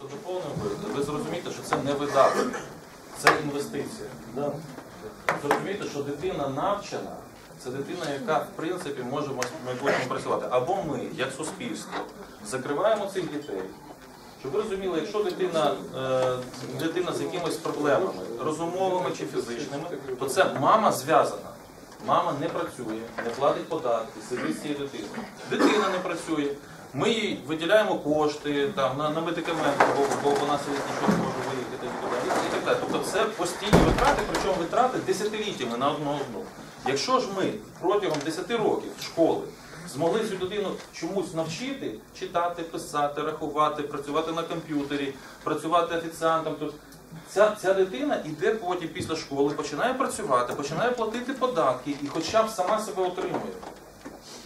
просто доповнив би, ви зрозумієте, що це не видаток, це інвестиція. Зрозумієте, що дитина навчена, це дитина, яка в принципі може в майбутньому працювати. Або ми, як суспільство, закриваємо цих дітей. Щоб ви розуміли, якщо дитина, е, дитина з якимись проблемами, розумовими чи фізичними, то це мама зв'язана. Мама не працює, не платить податки, сидить з цією дитиною. Дитина не працює. Ми виділяємо кошти там, на, на медикаменти, бо, бо вона сидить нічого не може виїхати нікуди. І так далі. Тобто це постійні витрати, причому витрати десятиліттями на одну одну. Якщо ж ми протягом 10 років школи змогли цю дитину чомусь навчити читати, писати, рахувати, працювати на комп'ютері, працювати офіціантом. Тобто ця, ця дитина іде потім після школи, починає працювати, починає платити податки і хоча б сама себе отримує.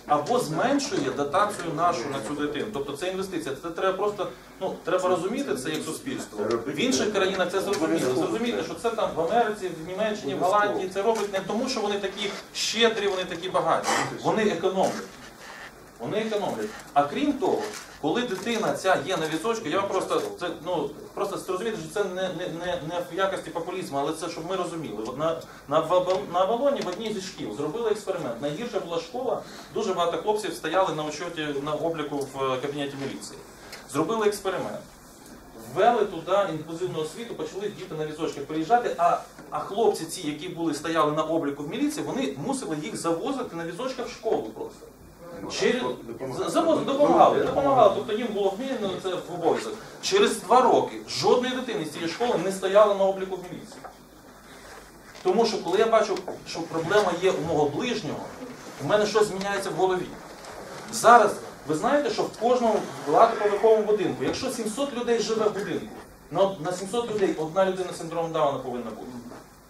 Або зменшує дотацію нашу на цю дитину. Тобто це інвестиція. Це треба просто ну треба розуміти це як суспільство. В інших країнах це зрозуміло. Зрозуміти, що це там в Америці, в Німеччині, в Голландії це роблять не тому, що вони такі щедрі, вони такі багаті. Вони економлять. Вони економлять. А крім того, коли дитина ця є на візочку, я просто це ну просто зрозуміти, що це не, не, не, не в якості популізму, але це щоб ми розуміли. На, на, на Авалоні в одній зі шкіл зробили експеримент. Найгірша була школа, дуже багато хлопців стояли на учоті на обліку в кабінеті міліції. Зробили експеримент. Ввели туди інклюзивну освіту, почали діти на візочках приїжджати, а, а хлопці, ці, які були стояли на обліку в міліції, вони мусили їх завозити на візочках в школу просто. Через завоз допомагали, допомагали. Тобто їм було вмінено це в обов'язок. Через два роки жодної дитини з цієї школи не стояла на обліку в міліції. Тому що коли я бачу, що проблема є у мого ближнього, у мене щось зміняється в голові. Зараз ви знаєте, що в кожному багатоповерховому будинку, якщо 700 людей живе в будинку, на 700 людей одна людина з синдромом Дауна повинна бути.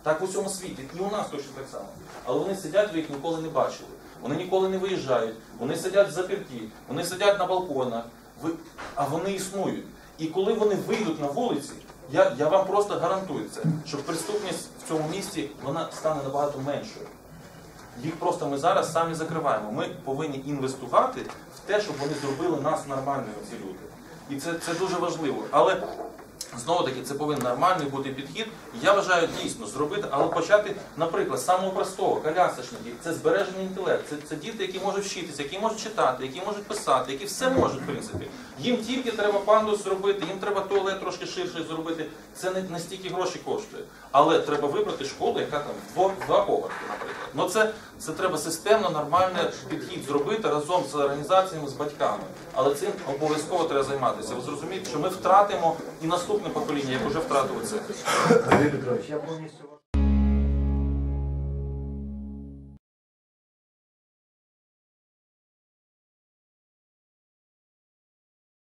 Так в усьому світі. І у нас точно так само. Але вони сидять, ви їх ніколи не бачили. Вони ніколи не виїжджають, вони сидять в заперті, вони сидять на балконах, ви... а вони існують. І коли вони вийдуть на вулиці, я, я вам просто гарантую це, що преступність в цьому місті вона стане набагато меншою. Їх просто ми зараз самі закриваємо. Ми повинні інвестувати в те, щоб вони зробили нас нормальними, ці люди. І це, це дуже важливо. Але знову таки це повинен нормальний бути підхід. Я вважаю дійсно зробити, але почати, наприклад, з самого простого, колясочники, це збережений інтелект, це, це діти, які можуть вчитися, які можуть читати, які можуть писати, які все можуть, в принципі. Їм тільки треба пандус зробити, їм треба туалет трошки ширший зробити. Це не настільки гроші коштує. Але треба вибрати школу, яка там дво- два поверхи, наприклад. Ну це, це треба системно, нормальний підхід зробити разом з організаціями, з батьками. Але цим обов'язково треба займатися. Ви зрозумієте, що ми втратимо і наступне покоління, як вже втратили це.